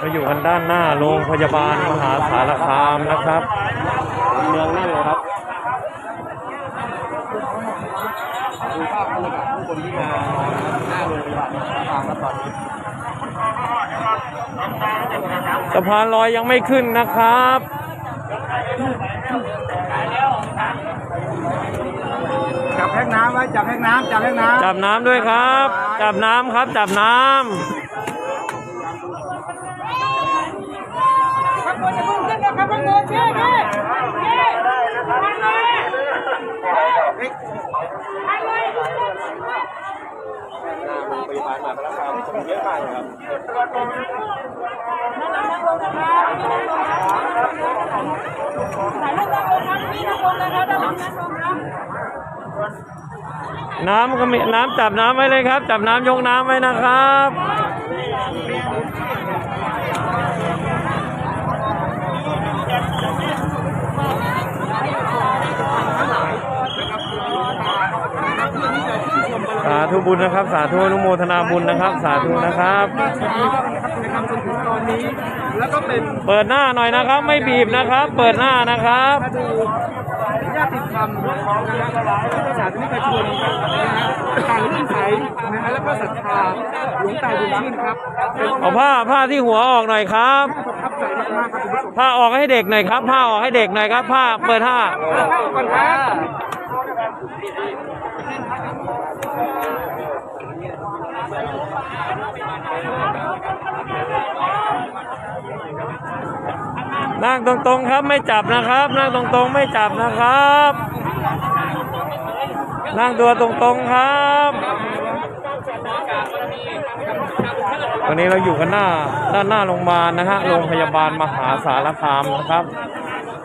เราอยู่กันด้านหน้าโรงพยาบาลมหาสารคามนะครับ เมืองนั่นเลยครับดูภาพบรรยากาศผู้คนที่มารอนะครับหน้าโรงพยาบาลตามครับตอนนี้สะพานลอยยังไม่ขึ้นนะครับจับแพ็กน้ำไว้จับแพ็กน้ำจับแพ็กน้ำจับน้ำด้วยครับ จับน้ำครับจับน้ำ ข้างบนจะพุ่ งขึ้นนะครับข้างบนเช่เช่เช่ทางเลยทางเลยหน้าโรงพยาบาลมหาสารคามคนเยอะมาการตื่นบนนะครับด้านครับน้ำก็มีน้ำจับน้ำไว้เลยครับ จับน้ำยกน้ำไว้นะครับ สาธุบุญนะครับ สาธุอนุโมทนาบุญนะครับ สาธุนะครับนะครับจนถึงตอนนี้แล้วก็เป็นเปิดหน้าหน่อยนะครับ ไม่บีบนะครับ เปิดหน้านะครับมาดูญาติธรรมนะครับพุทธศาสนิกชนนะฮะต่างเลื่อมใสนะฮะแล้วก็ศรัทธาหลวงตาบุญชื่นครับเป็นเอาผ้าผ้าที่หัวออกหน่อยครับประทับใจมากๆครับคุณผู้ชมผ้าออกให้เด็กหน่อยครับ ผ้าออกให้เด็กหน่อยครับ ผ้าเปิดผ้าเข้าก่อนครับ นั่งตรงๆครับไม่จับนะครับ นั่งตรงๆไม่จับนะครับ นั่งตัวตรงๆครับวันนี้เราอยู่กันหน้าด้านหน้าโรงพยาบาลนะฮะโรงพยาบาลมหาสารคามนะครับ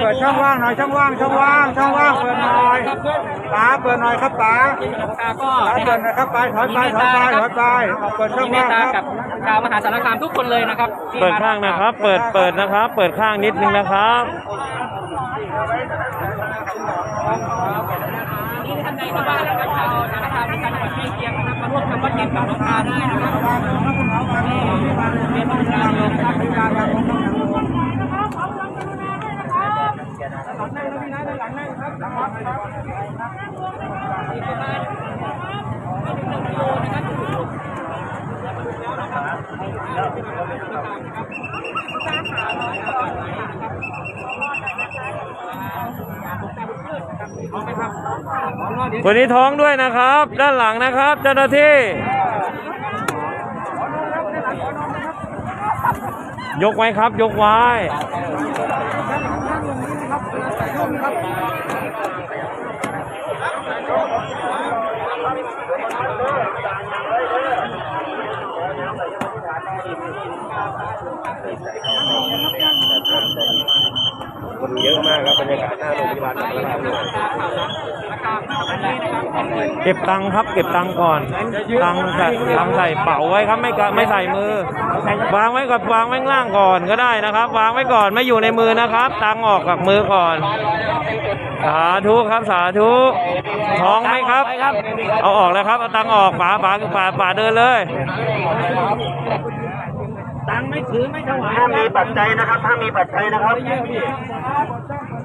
เปิดช่องว่างหน่อยช่องว่างช่องว่างช่องว่างเปิดหน่อยป๋าเปิดหน่อยครับป๋าตาก็ป๋าเปิดหน่อยครับไปถอยไปถอยไปถอยไปเอาเปิดช่องมีเมว่างตตาคกัรับบชาวมหาสารคามทุกคนเลยนะครับที่เปิดข้างนะครับ เปิดเปิดนะครับ เปิดข้างนิดนึงนะครับ ที่ท่านใดที่บ้านนะครับชาวสารคามในจังหวัดใกล้เคียงนะครับมาร่วมทำวัดเย็นกับหลวงตาได้นะครับเป็นบริการโยมครับเอาไหมครับเอาเนาะเดี๋ยวค นนี้ท้องด้วยนะครับ ด้านหลังนะครับ เจ้าหน้าที่ ยกไว้ครับ ยกไว้ คนเยอะมากครับบรรยากาศหน้าโรงพยาบาลมหาสารคามด้วยเก็บตังค์ครับ เก็บตังค์ก่อน ตังค์ใส่ตังค์ใส่เป๋าไว้ครับไม่กะไม่ใส่มือ วางไว้ก่อนวางไว้ข้างล่างก่อนก็ได้นะครับ วางไว้ก่อนไม่อยู่ในมือนะครับ ตังค์ออกจากมือก่อน สาธุครับสาธุท้องไหมครับ เอาออกแล้วครับเอาตังค์ออกป๋าป๋าป๋าป๋าเดินเลยถ้ามีปัจจัยนะครับ ถ้ามีปัจจัยนะครับ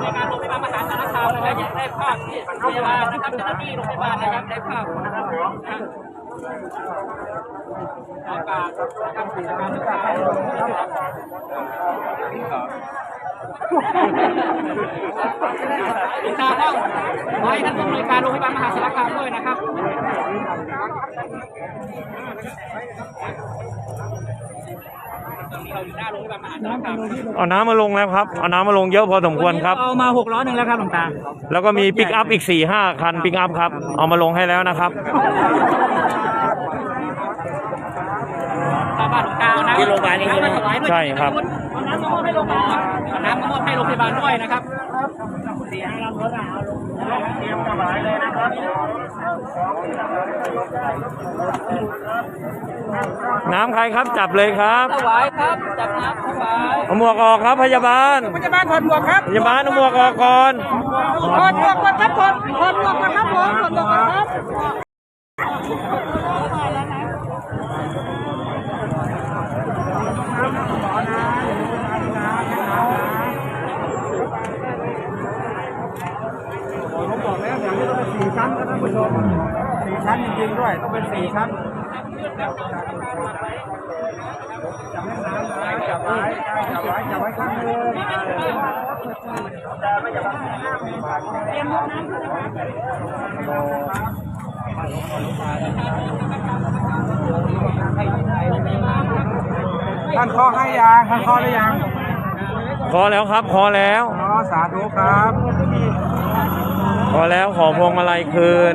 ในการโรงพยาบาลมหาสารคามนะครับอยากได้ภาพที่พยาบาลนะครับเจ้าหน้าที่โรงพยาบาลนะครับได้ภาพนะครับอาการับกิจการต่างๆหลวงตาต้องไว้ท่านผู้อำนวยการโรงพยาบาลมหาสารคามด้วยนะครับ ตอนนี้เราอยู่หน้าโรงพยาบาลมหาสารคามนะครับเอาน้ำมาลงแล้วครับ เอาน้ำมาลงเยอะพอสมควรครับ เอามาหกล้อหนึ่งแล้วครับหลวงตาแล้วก็มีปิกอัพอีก4ี่ห้าคันปิกอัพครับ เอามาลงให้แล้วนะครับชาวบ้านหลวงตาเอาน้ำที่โรงพยาบาลนี่มาถวายด้วยใช่ครับ เอาน้ำมามอบให้โรงพยาบาลเอาน้ำมามอบให้โรงพยาบาลด้วยนะครับน้ำใครครับจับเลยครับถวายครับจับน้ำถวายเอาหมวกออกครับพยาบาล พยาบาลถอดหมวกครับพยาบาลเอาหมวกออกก่อนถอดหมวกก่อนครับถอดถอดหมวกก่อนครับผมถอดหมวกก่อนครับ ผมบอกแล้วอย่างนี้ต้องเป็นสี่ชั้นนะท่านผู้ชมสี่ชั้น จริงๆด้วยต้องเป็นสี่ชั้นจับให้น้ำไว้จับไว้จับไว้จับไว้ข้างมือท่านขอให้ยางท่านขอได้ยังพอแล้วครับพอแล้วขอสาธุครับพอแล้วขอพวงมาลัยคืน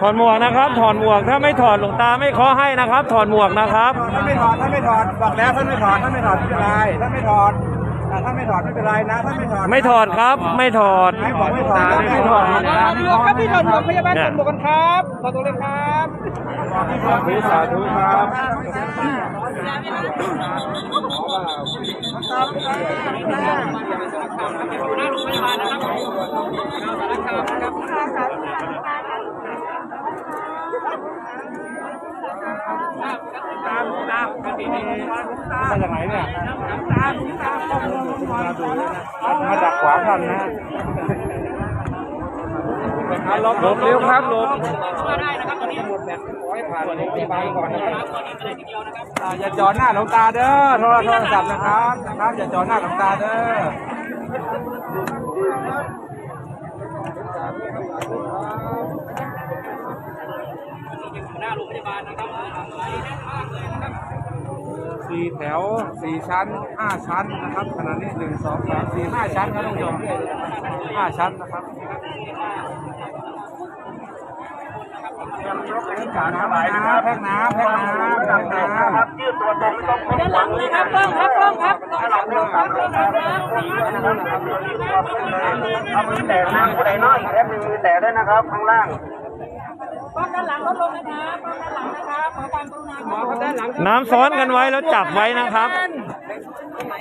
กนะครับ ถอดหมวกถ้าไม่ถอดหลวงตาไม่ขอให้นะครับ ถอดหมวกนะครับ ท่านไม่ถอดท่านไม่ถอดบอกแล้วท่านไม่ถอดท่านไม่ถอดไม่เป็นไรท่านไม่ถอดอ่าท่านไม่ถอดไม่เป็นไรนะท่านไม่ถอดไม่ถอดครับ ไม่ถอด ไม่บอกไม่ถอดไม่ถอดหมวกครับพี่ถอดหมวกพยาบาลถอดหมวกกันครับถอดตัวเลยครับสาธุสาธุครับอยู่หน้าโรงพยาบาลนะครับสารคามนะครับ ตามตามกตินี้มาจากไหนเนี่ยมาจากขวาท่านนะหลบเร็วครับหลบมาได้นะครับตอนนี้หมดแบบขอให้ผ่านโรงพยาบาลก่อนนะครับตอนนี้เลยทีเดียวนะครับอ่าอย่าจอดหน้าหลวงตาเด้อโทรโทรศัพท์นะครับนะครับอย่าจอดหน้าหลวงตาเด้อ อยู่หน้า โรงพยาบาลนะครับไหลแน่นมากเลยนะครับสี่แถวสี่ชั้นห้าชั้นนะครับขณะนี้หนึ่งสองสามสี่ห้าชั้นครับท่านผู้ชมห้าชั้นนะครับแพ็กน้ำนะแพ็กน้ำแพ็กน้ำแพ็กน้ำด้านหลังเลยครับกล้องครับกล้องครับกล้องครับกล้องครับกล้องครับเอามือแตะนะผู้ใดน้อยอีกแป๊บหนึงมือแตะด้วยนะครับข้างล่างกล้องด้าน หลังลดลงนะครับกล้องด้านหลังนะครับขอความกรุณาครับด้านหลังน้ำซ้อนกันไว้แล้วจับไว้นะครับ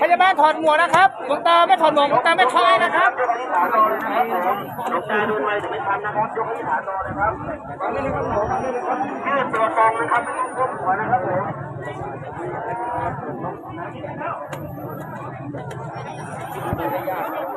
พยาบาลถอดหมวกนะครับหลวงตาไม่ถอดหมวกหลวงตาไม่ทายนะครับยกที่ฐานรอเลยนะครับ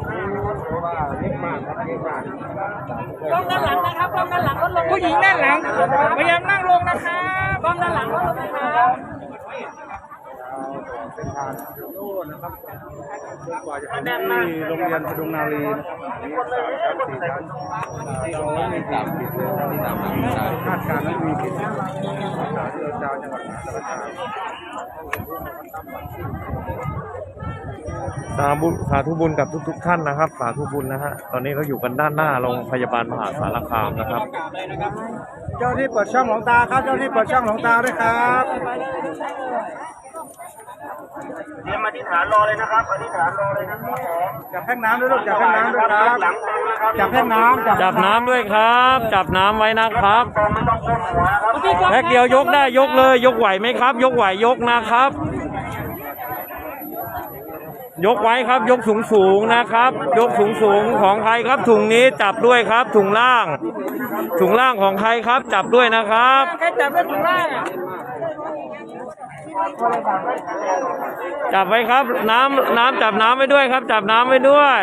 ยกตาโดนไม้จะไม่ทันนะครับยกที่ฐานรอเลยครับยืดตัวตรงนะครับไม่ต้องก้มหัวนะครับผมกล้องด้านหลังนะครับกล้องด้านหลังลดลงผู้หญิงด้านหลังพยายามนั่งลงนะครับกล้องด้านหลังลดลงนะครับเส้นทางโน่นนะครับจนกว่าจะถึงที่โรงเรียนพดุงนารีนะครับนี่สามชั้นสี่ชั้นที่เราไม่มีสามสิบเลยคาดการณ์ว่ามีที่สามที่เราจะจังหวัดมหาสารคาม สาธุสาธุบุญกับทุก ๆ ท่านนะครับ สาธุบุญนะฮะตอนนี้เราอยู่กันด้านหน้าโรงพยาบาลมหาสารคามนะครับ เจ้าที่เปิดช่องหลวงตาครับ เจ้าที่เปิดช่องหลวงตาด้วยครับเตรียมอธิษฐานรอเลยนะครับอธิษฐานรอเลยนะครับผมจับแท่งน้ำด้วยลูกจับแท่งน้ำด้วยครับหลังตรงนะครับจับแท่งน้ำจับน้ำด้วยครับ จับน้ำไว้นะครับตรงไม่ต้องก้มหัวนะครับแพ็กเดียวยกได้ยกเลย ยกไหวไหมครับ ยกไหวยกนะครับ ยกไว้ครับยกสูงสูงๆนะครับ ยกสูงสูงๆของใครครับถุงนี้จับด้วยครับถุงล่าง ถุงล่างของใครครับจับด้วยนะครับใครจับได้ถุงล่างอะจับไว้ครับ น้ำน้ำจับน้ำไว้ด้วยครับ จับน้ำไว้ด้วย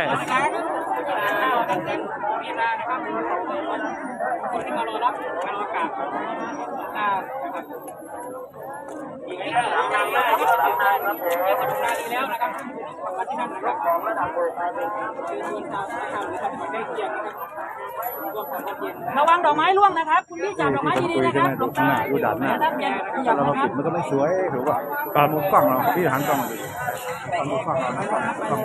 ระวังดอกไม้ร่วงนะครับ คุณพี่จับดอกไม้ดีๆนะครับหลวงตาดูด่านหน้าท่านอย่าอย่าเรานะครัปิบดมันก็ไม่สวยถูกป่ะครับมุมกล้องเราที่หันกล้องดูมุมกล้องเราไม่กล้องกล้อง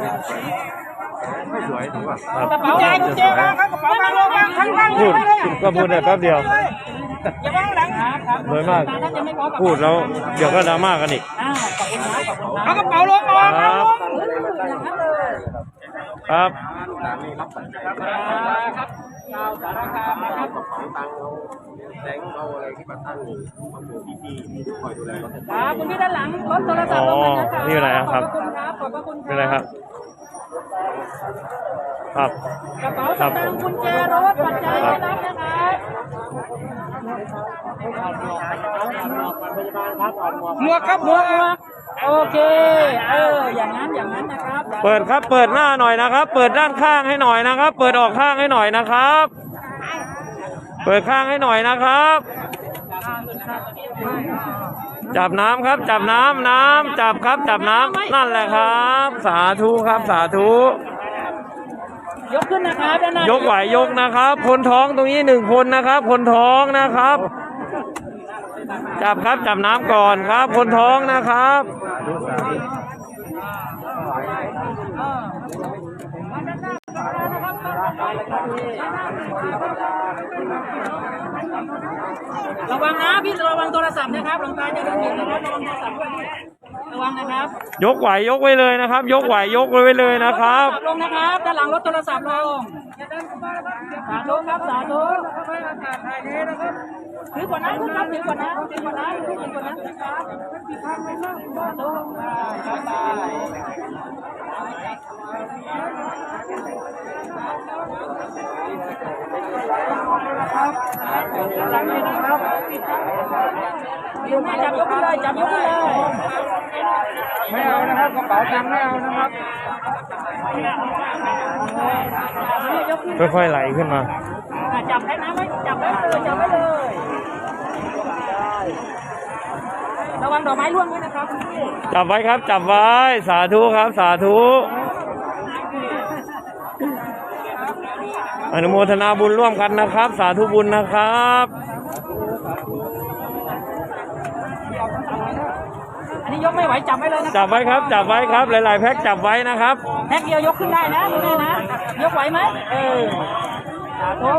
ไม่สวยถูกป่ะครับกระเป๋าใหญ่กุญแจมาครับกระเป๋ามาลงมาข้างล่างพูดก็พูดได้แป๊บเดียว อย่าวางหลังครับครับโดยมาก ท่านยังไม่พอพูดแล้วเดี๋ยวก็ดราม่ากันอีก อ่าขอบคุณครับขอบคุณครับเอากระเป๋าลงมาครับอย่างนั้นเลยครับชาวสารคามนะครับครับคุณพี่ด้านหลังรถโทรศัพท์ลงมานะครับอ๋อนี่อะไรอะครับ ขอบคุณครับขอบพระคุณเป็นไรครับ ครับ กระเป๋าสตางค์กุญแจรถปัจจัยไปรับนะครับ หมวกครับหมวกหมวกโอเค เออ อย่างนั้น อย่างนั้นนะครับ เปิดครับ เปิดหน้าหน่อยนะครับ เปิดด้านข้างให้หน่อยนะครับ เปิดออกข้างให้หน่อยนะครับ เปิดข้างให้หน่อยนะครับ จับน้ำครับ จับน้ำน้ำจับครับ จับน้ำนั่นแหละครับ สาธุครับ สาธุ ยกขึ้นนะครับด้านหน้ายกไหวยยกนะครับ คนท้องตรงนี้หนึ่งคนนะครับ คนท้องนะครับ จับครับจับน้ำก่อนครับ คนท้องนะครับระวังนะพี่ระวังโทรศัพท์นะครับหลวงตาจะโดนหยิบนะครับระวังโทรศัพท์ด้วย ระวังนะครับยกไหวยยกไว้เลยนะครับ ยกไหวยยกไว้เลยนะครับโทศัพท์ลงนะครับด้านหลังรถโทรศัพท์ลงสาธุครับสาธุถือกว่านั้นครับถือกว่านั้นถือกว่านั้นถือกว่านั้นนะครับสาธุ ครับตายจับยกขึ้นเลยจับยกขึ้นเลยไม่เอานะครับกระเป๋าตังค์ไม่เอานะครับค่อยๆไหลขึ้นมาจับให้น้ำไว้จับไว้เลยจับไว้เลยระวังดอกไม้ร่วงด้วยนะครับจับไว้ครับจับไว้สาธุครับสาธุ อนุโมทนาบุญร่วมกันนะครับ สาธุบุญนะครับอันนี้ยกไม่ไหวจับไว้เลยนะจับไว้ครับ จับไว้ครับ หลาย ๆ แพ็คจับไว้นะครับแพ็คเดียวยกขึ้นได้นะดูนี่นะ ยกไหวไหมเออสาธุ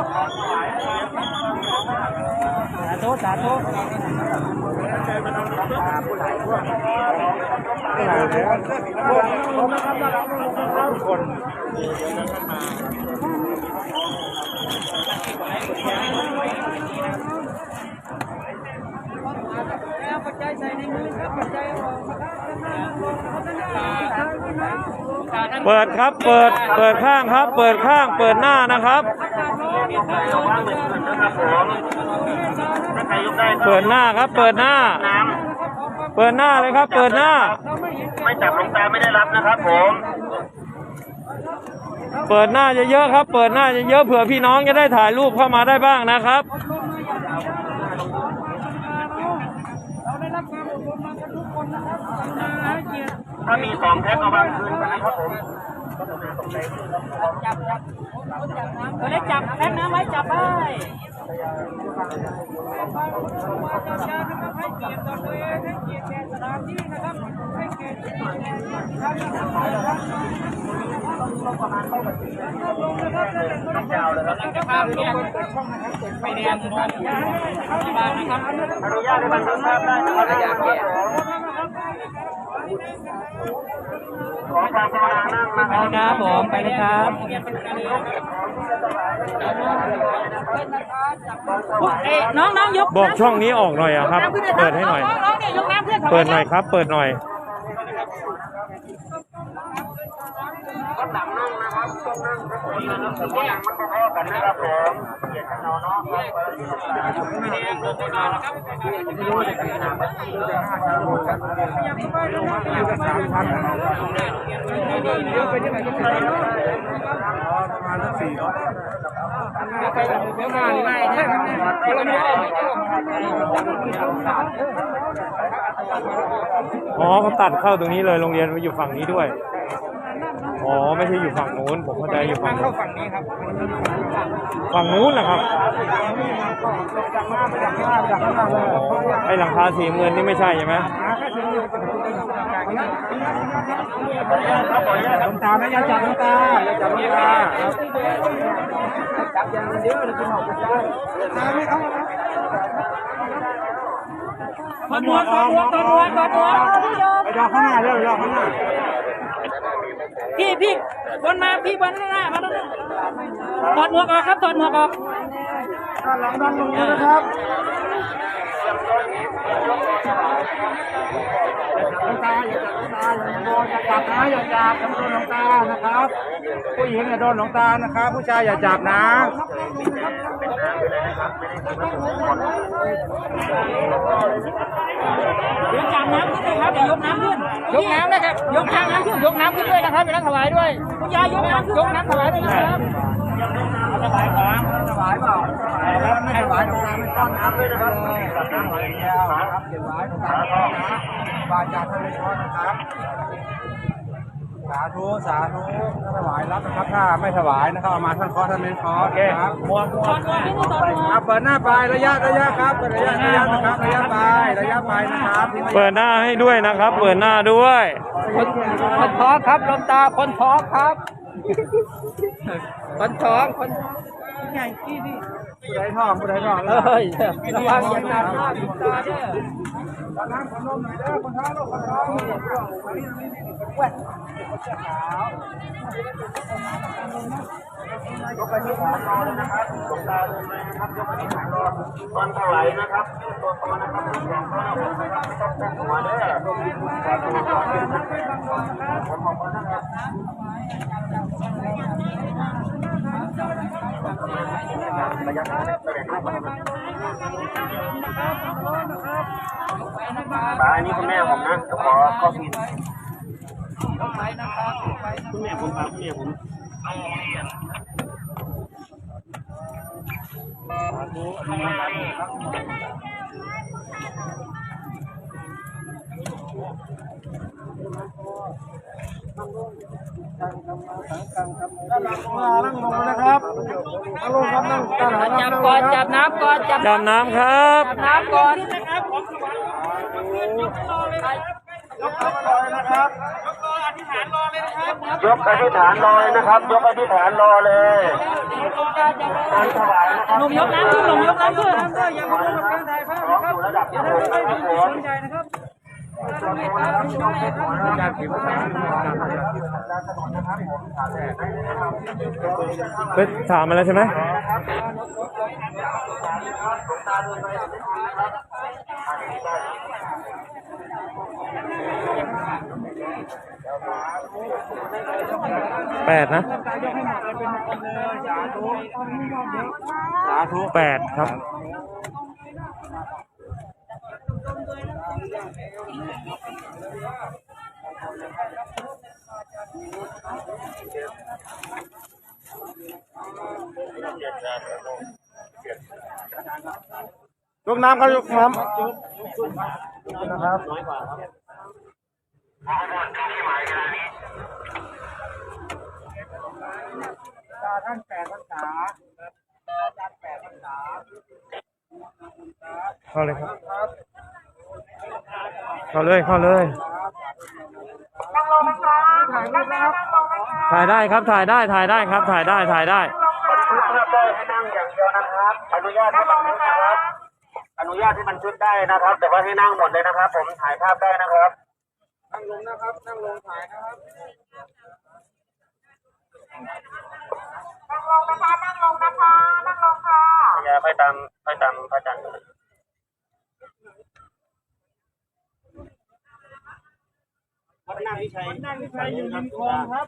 สาธุสาธุ เปิดครับ เปิด เปิดข้างครับ เปิดข้าง เปิดหน้านะครับ เปิดหน้าครับ เปิดหน้า เปิดหน้าเลยครับ เปิดหน้า ไม่จับลวงตาไม่ได้รับนะครับผม เปิดหน้าเยอะๆครับ เปิดหน้าเยอะๆเผื่อพี่น้องจะได้ถ่ายรูปเข้ามาได้บ้างนะครับ เราได้รับถ้ามีสองแพ็คเอาวางคืนกันนะครับผมจับจับตัวเล็กจับแพ็คน้ำไว้จับไป ภาพเกียรติกันี่ยไม่แดงมองที่บ้านนะครับอนุญาตให้บันทึกภาพได้นะครับอยากแก่ขอความกรุณานั่งนะครับครับผมไปเลยครับเอ้ย น้องน้องยกบอกช่องนี้ออกหน่อยอะครับเปิดให้หน่อยน้องเนี่ยยกน้ำเพื่อนเปิดหน่อยครับ เปิดหน่อย กันนะครับผมประมาณสักสี่ร้อยอ๋อเขาตัดเข้าตรงนี้เลยโรงเรียนมาอยู่ฝั่งนี้ด้วย อ๋อไม่ใช่อยู่ฝั่งนู้นผมเข้าใจอยู่ฝั่งนู้นฝั่งนู้นนะครับไอหลังคาสีเงินนี่ไม่ใช่ใช่ไหมลงตาไม่อย่าจับลงตาอย่าจับลงตาถอดหมวกถอดหมวกถอดหมวกถอดหมวกไปรอข้างหน้าเร็วรอข้างหน้า พี่พี่บนมาพี่บนหน้ามาด้านหน้าถอดหมวกออกครับถอดหมวกออกด้านหลังด้านลงนะครับลงตาอย่าจับลงตาอย่าจับนะอย่าจับอย่าโดนลงตานะครับ ผู้หญิงอย่าโดนลงตานะครับ ผู้ชายอย่าจับนะเดี๋ยวจับน้ำขึ้นเลยครับเดี๋ยวยกน้ำขึ้นยกน้ำนะครับ ยกน้ำขึ้นยกน้ำขึ้นด้วยนะครับเป็นน้ำถวายด้วยคุณยายยกน้ำยกน้ำถวายด้วยนะครับถวายของถวายเปล่าแล้วไม่ถวายลงตาไม่ต้อนรับเลยนะครับน้ำไหลแก้วนะครับเก็บไว้ลงตาไม่ต้อนนะบาจาท่านไม่ต้อนนะครับ สาธุสาธุถ้าถวายรับนะครับถ้าไม่ถวายนะครับเอามาท่านขอท่านไม่ขอนะครับมวงมวงครับเปิดหน้าไประยะระยะครับเปิดระยะระยะนะครับระยะไประยะไปนะครับเปิดหน้าให้ด้วยนะครับ เปิดหน้าด้วยคนท้องครับลมตาคนท้องครับ คนท้องคนผู้ใดทองผู้ใดทองเอ้ยระวังอย่าตัดหน้าปิดตาเด้อน้ำขนมหน่อยเด้อคนท้องลูกคนท้อง ตอนถวายนะครับตัวตอนนะครับตัวตอนนะครับไม่ต้องแต่งหัวเด้อขอตัวก่อนผมขอบคุณนะครับระยะแสดงรูปป้าอันนี้คุณแม่ผมนะเดี๋ยวขอข้อพิน คุณแม่ผมครับคุณแม่ผมมานั่งลงนะครับนั่งลงครับนั่งตั้งหลังจับก่อนจับน้ำก่อนจับดำน้ำครับน้ำก่อนนะครับยก ยกอธิษฐานรอยนะครับ ยกอธิษฐานรอเลยการถวายนะครับหนุ่มยกน้ำขึ้นหนุ่มยกน้ำขึ้นร้องอยู่ระดับที่หกนะครับผมการขีดภาษาไปถามมาแล้วใช่ไหม แปดนะสาธุแปดครับยกน้ำครับยกน้ำนะครับ เข้าเลยครับ เข้าเลยเข้าเลยถ่ายได้ครับถ่ายได้ถ่ายได้ครับ ถ่ายได้ถ่ายได้บันทึกภาพได้ให้นั่งอย่างเดียวนะครับ อนุญาตให้บันทึกนะครับ อนุญาตให้บันทึกได้นะครับ แต่ว่าให้นั่งหมดเลยนะครับ ผมถ่ายภาพได้นะครับ นั่งลงนะครับ นั่งลงถ่ายนะครับอย่าไปตามไปตามพระอาจาร วัดหน้าวิชัยนั่งใครอยู่ริมคลองครับ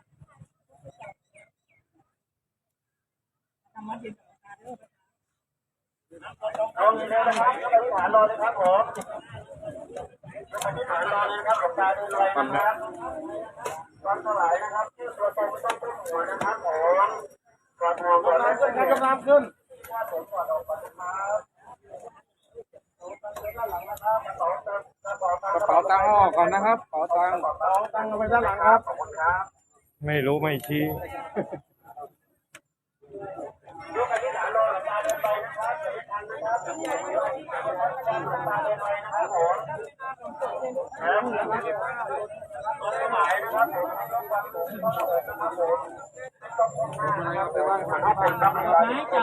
ลงเลยนะครับยกอธิษฐานรอเลยครับผมยกอธิษฐานรอเลยนะครับหลวงตาดูเลยนะครับตอนถวายนะครับชื่อตัวตนไม่ต้องขึ้นหัวนะครับผมก่อนหัวก่อนนะขึ้นครับยกน้ำขึ้นถ้าผมก่อนออกไปนะครับ กระเป๋าตังค์กระเป๋าตังค์กระเป๋าตังค์เอาออกก่อนนะครับกระเป๋าตังค์กระเป๋าตังค์เอาไปด้านหลังครับขอบคุณครับไม่รู้ไม่ชี้ยกอธิษฐานรอหลวงตาเดินไปนะครับ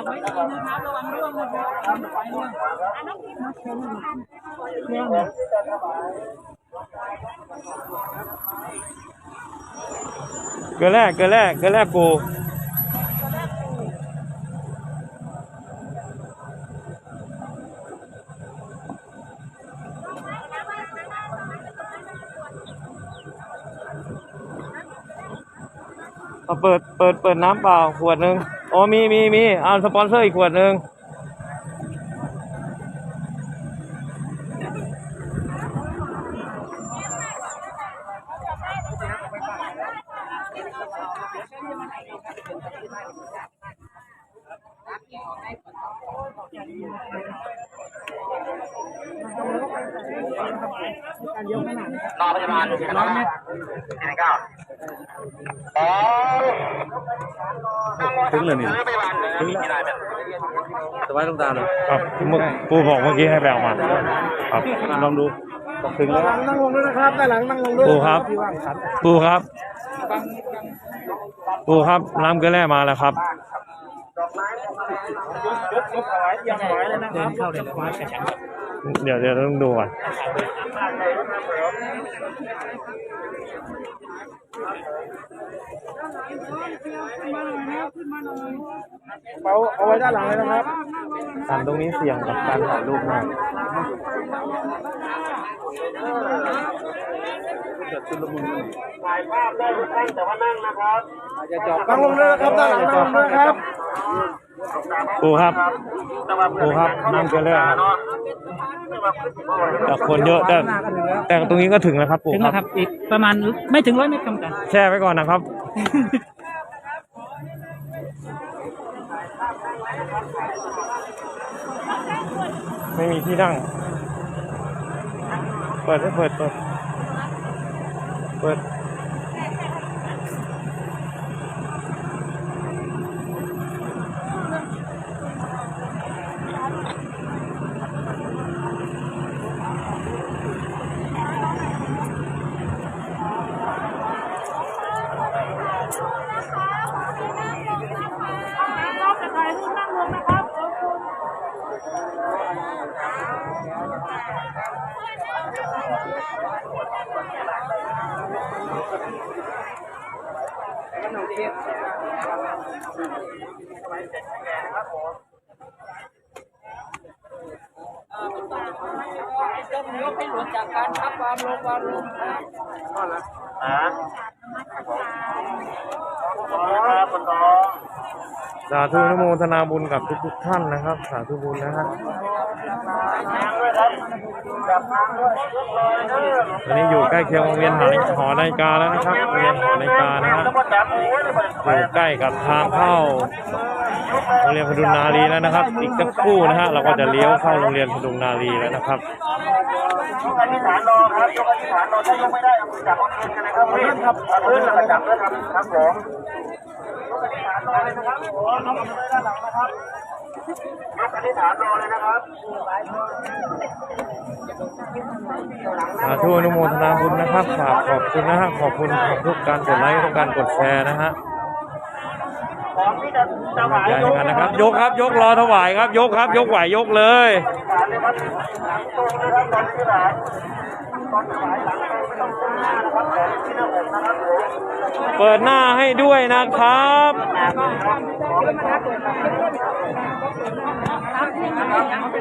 ไว้ดีนะครับระวังร่วงนะครับไปร่วงเกลือแรกเกลือแรกเกลือแรกกูเอาเปิด เปิด เปิดน้ำเปล่าขวดหนึ่ง อ๋อมีมีมีเอาสปอนเซอร์อีกขวดหนึ่งรอพยาบาลร้อยเมตรสี่เก้าอ๋อ ถึงเลยนี่ซื้อไปวันหนึ่งมีกี่รายแบบสบายต้องตาเลยครับเมื่อปูบอกเมื่อกี้ให้ไปเอามาครับลองดูถึงแล้วนั่งลงด้วยนะครับด้านหลังนั่งลงด้วยปูครับที่ว่างขันปูครับ ปูครับน้ำเกลือแร่มาแล้วครับ เลยนะครับเข้าเลยถวายกระชับเดี๋ยวเดี๋ยวต้องดูก่อนเอาเอาไว้ด้านหลังเลยนะครับการตรงนี้เสี่ยงกับการถ่ายรูปมากถ่ายภาพได้ทุกท่านแต่ว่านั่งนะครับนั่งลงด้วยนะครับด้านหลังนั่งลงด้วยครับ ปูครับปูครับน้ำเกลือแร่ครับแต่คนเยอะแต่แต่ตรงนี้ก็ถึงแล้วครับปูถึงคแล้รับวครับอีกประมาณไม่ถึงร้อยเมตรครับอาจารย์แช่ไว้ก่อนนะครับไม่มีที่นั่ง เปิดให้เปิด เปิด เปิด การทับความลงความลงครับฮะขอบคุณครับคุณทองสาธุนโมทนาบุญกับทุกทุกๆท่านนะครับ สาธุบุญนะฮะนั่งด้วยครับจับนั่งด้วยยกเลยเด้อตอนนี้อยู่ใกล้เคียงโรงเรียนหอหอนาฬิกาแล้วนะครับโรงเรียนหอนาฬิกานะฮะอยู่ใกล้กับทางเข้าโรงเรียนพดุงนารีแล้วนะครับ อีกสักครู่นะฮะเราก็จะเลี้ยวเข้าโรงเรียนพดุงนารีแล้วนะครับ ยกอธิษฐานรอครับยกอธิษฐานรอถ้ายกไม่ได้เอามือจับเอาพื้นกันนะครับพื้นครับเอาพื้นแล้วก็จับด้วยครับครับผมยกอธิษฐานรอเลยนะครับผมน้องมือด้านหลังนะครับยกอธิษฐานรอเลยนะครับสาธุอนุโมทนาบุญนะครับฝากขอบคุณนะฮะขอบคุณทุกการกดไลค์ทุกการกดแชร์นะฮะ ของที่จะถวายใหญ่ยกกันนะครับ ยกครับ ยกรอถวายครับ ยกครับ ยกไหวยกเลยอธิษฐานเลยครับหลังตรงนะครับตอนที่ถวายตอนถวายหลังตรงไม่ต้องตรงหน้านะครับแต่ที่หน้าอกนะครับเปิดหน้าให้ด้วยนะครับ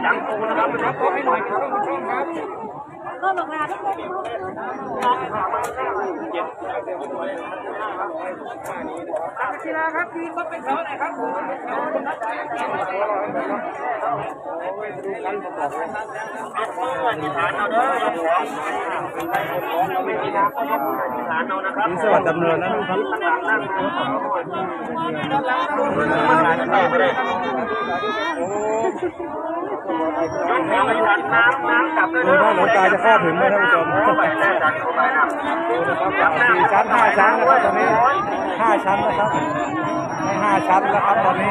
หลังตรงนะครับหลังตรงให้หน่อยครับ ก็บอกลาทุกคนอธิษฐานเอาเด้อยกหัวของเราไม่มีน้ำก็ยกมืออธิษฐานเอานะครับนี่สวัสดิ์ดำเนินนะครับข้างหลังนั่ง น้ำน้ำกลับเลยดูว่าหลวใจจะเข้าถึงไหมท่านผู้ชมสี่ชั้นห้าชั้นนะครับตอนนี้ห้าชั้นนะครับให้ห้าชั้นแล้วครับตอนนี้